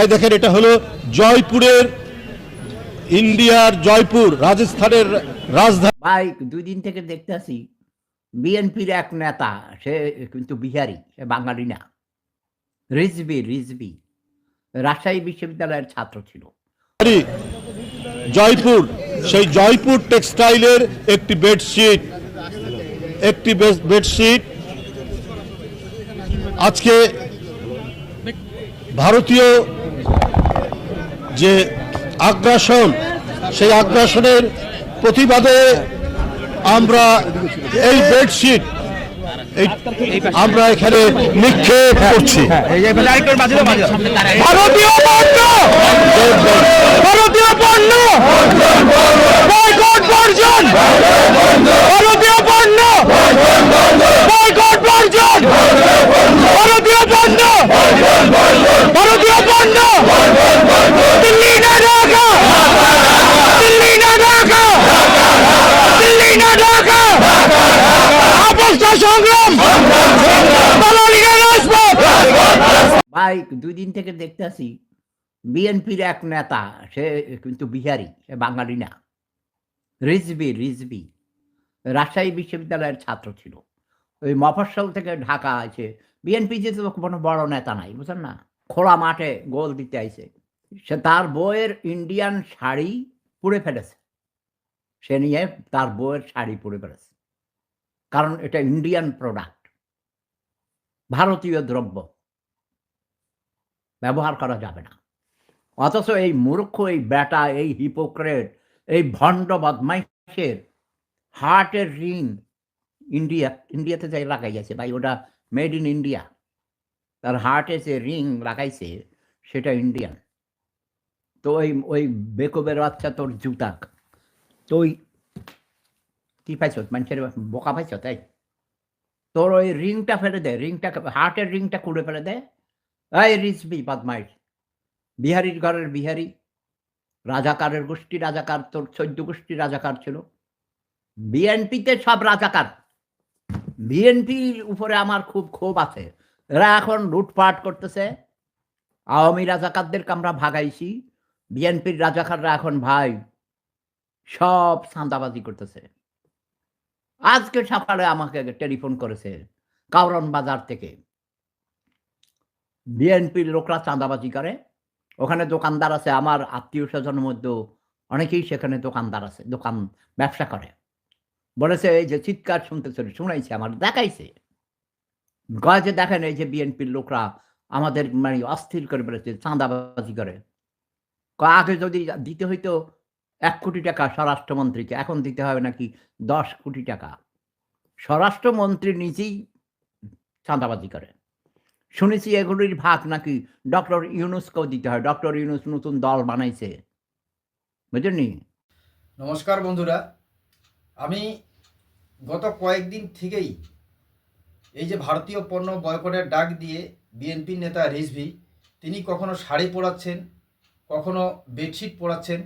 এই দেখেন এটা হলো জয়পুরের ইন্ডিয়ার জয়পুর রাজস্থানের রাজধানী। ভাই দুই দিন থেকে দেখতে আসি বিএনপির এক নেতা সে কিন্তু বিহারি সে বাঙালি না। রিজবি রিজবি রাজশাহী বিশ্ববিদ্যালয়ের ছাত্র ছিল। জয়পুর সেই জয়পুর টেক্সটাইলের একটি বেডশিট একটি বেডশিট। আজকে ভারতীয় যে আগ্রাসন, সেই আগ্রাসনের প্রতিবাদে আমরা এই বেডশিট আমরা এখানে নিক্ষেপ করছি। ভারতীয় ভারতীয় বর্জন ভারতীয় পণ্য বয়কট বর্জন ভারতীয় পণ্য ভারতীয় পণ্য দিল্লি না ঢাকা দিল্লি না ঢাকা দিল্লি না ঢাকা আপসটা সংগ্রাম! ভাই, দুই দিন থেকে দেখতে আসি বিএনপির এক নেতা, সে কিন্তু বিহারি, সে বাঙালি না। রিজবি রিজবি রাজশাহী বিশ্ববিদ্যালয়ের ছাত্র ছিল। ওই মফস্বল থেকে ঢাকা আছে বিএনপি যে কোনো বড় নেতা নাই, বুঝলেন না? খোলা মাঠে গোল দিতে আইছে। সে তার বইয়ের ইন্ডিয়ান শাড়ি পুড়ে ফেলেছে। সে নিয়ে তার বইয়ের শাড়ি পুড়ে ফেলেছে। কারণ এটা ইন্ডিয়ান প্রোডাক্ট ভারতীয় দ্রব্য। ব্যবহার করা যাবে না। অথচ এই মূর্খ, এই ব্যাটা, এই হিপোক্রেট এই ভণ্ড বদমাইশের হার্টের রিং ইন্ডিয়া ইন্ডিয়াতে যাই লাগাইছে ভাই, ওটা মেড ইন ইন্ডিয়া তার হার্টে যে রিং লাগাইছে, সেটা ইন্ডিয়ান তো ওই ওই বেকবের বাচ্চা তোর জুতাক। তো ওই কি পাইছ? মানুষের বোকা পাইছ তাই? তোর ওই রিংটা ফেলে দে রিংটা হার্টের রিংটা খুলে ফেলে দে। এই রিসবি বদমাইশ বিহারির ঘরের বিহারি রাজাকারের গোষ্ঠী রাজাকার তোর চোদ্দ গোষ্ঠী রাজাকার ছিল। বিএনপিতে সব রাজাকার বিএনপির উপরে আমার খুব ক্ষোভ আছে। এরা এখন লুটপাট করতেছে। আওয়ামী রাজাকারদেরকে আমরা ভাগাইছি। বিএনপির রাজাকাররা এখন ভাই, সব চাঁদাবাজি করতেছে। আজকে সকালে আমাকে টেলিফোন করেছে কাউরন বাজার থেকে। বিএনপির লোকরা চাঁদাবাজি করে। ওখানে দোকানদার আছে, আমার আত্মীয় স্বজনের মধ্যে অনেকেই সেখানে দোকানদার আছে, দোকান ব্যবসা করে। বলেছে, এই যে চিৎকার শুনতেছে, শুনাইছে আমার, দেখাইছে। যে, দেখেন, এই যে বিএনপির লোকরা আমাদের মানে অস্থির করে বলেছে চাঁদাবাজি করে। আগে যদি দিতে হইতো এক কোটি টাকা স্বরাষ্ট্রমন্ত্রীকে, এখন দিতে হবে নাকি দশ কোটি টাকা? স্বরাষ্ট্রমন্ত্রী নিজেই চাঁদাবাজি করে শুনেছি এগুলির ভাগ নাকি ডক্টর ইউনুসকেও দিতে হয়। ডক্টর ইউনুস নতুন দল বানাইছে। বুঝলি নমস্কার বন্ধুরা। আমি গত কয়েকদিন থেকেই এই যে ভারতীয় পণ্য বয়কটের ডাক দিয়ে বিএনপি নেতা রিজভি, তিনি কখনো শাড়ি পরাচ্ছেন, কখনো বেডশিট পরাচ্ছেন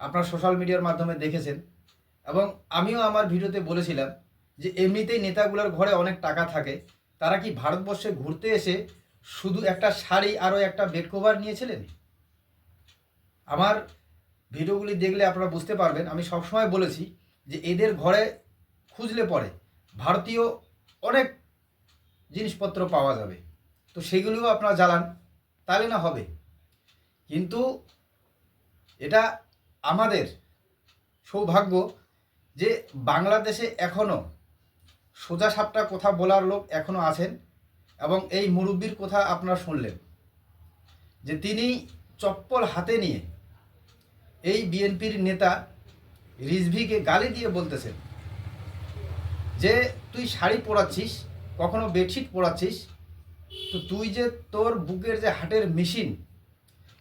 আপনার সোশ্যাল মিডিয়ার মাধ্যমে দেখেছেন। এবং আমিও আমার ভিডিওতে বলেছিলাম যে, এমনিতেই নেতাগুলোর ঘরে অনেক টাকা থাকে। তারা কি ভারতবর্ষে ঘুরতে এসে শুধু একটা শাড়ি আরও একটা বেড কভার নিয়েছিলেন? আমার ভিডিওগুলি দেখলে আপনারা বুঝতে পারবেন। আমি সবসময় বলেছি যে, এদের ঘরে খুঁজলে পরে ভারতীয় অনেক জিনিসপত্র পাওয়া যাবে। তো সেগুলিও আপনারা জ্বালান, তাহলে না হবে। কিন্তু এটা আমাদের সৌভাগ্য যে বাংলাদেশে এখনও সোজা সাপটা কথা বলার লোক এখনও আছেন এবং এই মুরব্বীর কথা আপনারা শুনলেন। যে তিনি চপ্পল হাতে নিয়ে এই বিএনপির নেতা রিজভিকে গালি দিয়ে বলতেছেন যে, তুই শাড়ি পরাচ্ছিস, কখনো বেডশিট পরাচ্ছিস? তো তুই যে তোর বুকের যে হাটের মেশিন,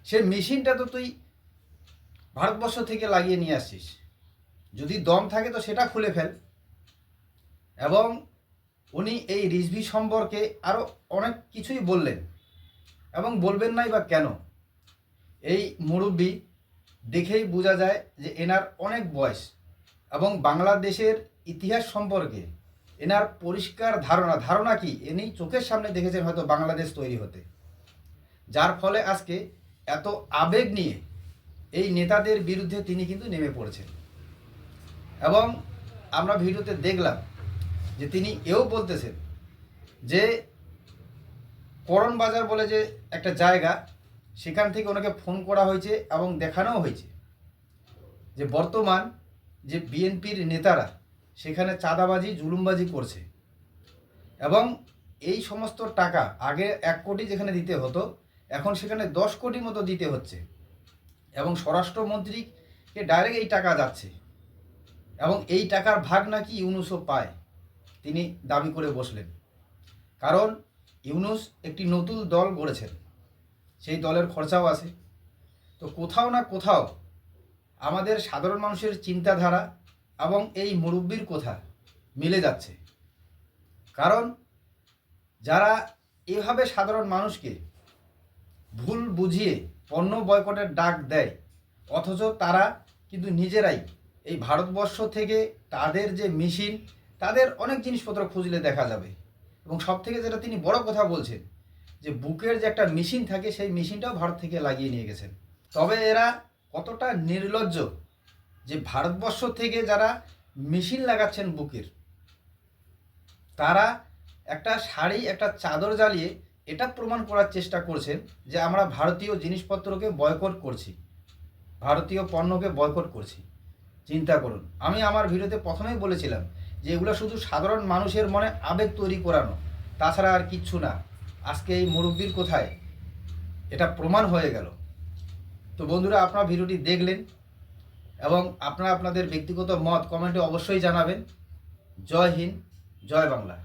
সে মেশিনটা তো তুই ভারতবর্ষ থেকে লাগিয়ে নিয়ে আসছিস যদি দম থাকে তো সেটা খুলে ফেল। এবং উনি এই রিজভি সম্পর্কে আরও অনেক কিছুই বললেন। এবং বলবেন নাই বা কেন? এই মুরব্বী দেখেই বোঝা যায় যে এনার অনেক বয়স এবং বাংলাদেশের ইতিহাস সম্পর্কে এনার পরিষ্কার ধারণা। ধারণা কি? এনি চোখের সামনে দেখেছেন হয়তো বাংলাদেশ তৈরি হতে। যার ফলে আজকে এত আবেগ নিয়ে এই নেতাদের বিরুদ্ধে তিনি কিন্তু নেমে পড়েছেন। এবং আমরা ভিডিওতে দেখলাম যে তিনি এও বলতেছেন যে করণ বাজার বলে যে একটা জায়গা, সেখান থেকে ওনাকে ফোন করা হয়েছে এবং দেখানোও হয়েছে যে বর্তমান যে বিএনপির নেতারা সেখানে চাঁদাবাজি, জুলুমবাজি করছে। এবং এই সমস্ত টাকা আগে এক কোটি যেখানে দিতে হতো, এখন সেখানে দশ কোটি মতো দিতে হচ্ছে। এবং স্বরাষ্ট্রমন্ত্রীকে ডাইরেক্ট এই টাকা যাচ্ছে। এবং এই টাকার ভাগ নাকি ইউনুসও পায়, তিনি দাবি করে বসলেন। কারণ ইউনুস একটি নতুন দল গড়েছেন, সেই দলের খরচাও আছে। তো কোথাও না কোথাও আমাদের সাধারণ মানুষের চিন্তাধারা এবং এই মুরব্বীর কথা মিলে যাচ্ছে। কারণ যারা এভাবে সাধারণ মানুষকে ভুল বুঝিয়ে পণ্য বয়কটের ডাক দেয়। অথচ তারা কিন্তু নিজেরাই এই ভারতবর্ষ থেকে তাদের যে মেশিন, তাদের অনেক জিনিসপত্র খুঁজলে দেখা যাবে। এবং সব থেকে যেটা তিনি বড় কথা বলছেন, যে বুকের যে একটা মেশিন থাকে, সেই মেশিনটাও ভারত থেকে লাগিয়ে নিয়ে গেছেন। তবে এরা কতটা নির্লজ্জ যে ভারতবর্ষ থেকে যারা মেশিন লাগাচ্ছেন বুকের, তারা একটা শাড়ি, একটা চাদর জ্বালিয়ে এটা প্রমাণ করার চেষ্টা করছেন যে আমরা ভারতীয় জিনিসপত্রকে বয়কট করছি। ভারতীয় পণ্যকে বয়কট করছি। চিন্তা করুন। আমি আমার ভিডিওতে প্রথমেই বলেছিলাম যে এগুলো শুধু সাধারণ মানুষের মনে আবেগ তৈরি করানো, তাছাড়া আর কিচ্ছু না। আজকে এই মুরব্বীর কোথায়? এটা প্রমাণ হয়ে গেল। তো বন্ধুরা, আপনার ভিডিওটি দেখলেন এবং আপনারা আপনাদের ব্যক্তিগত মত কমেন্টে অবশ্যই জানাবেন। জয় হিন্দ, জয় বাংলা।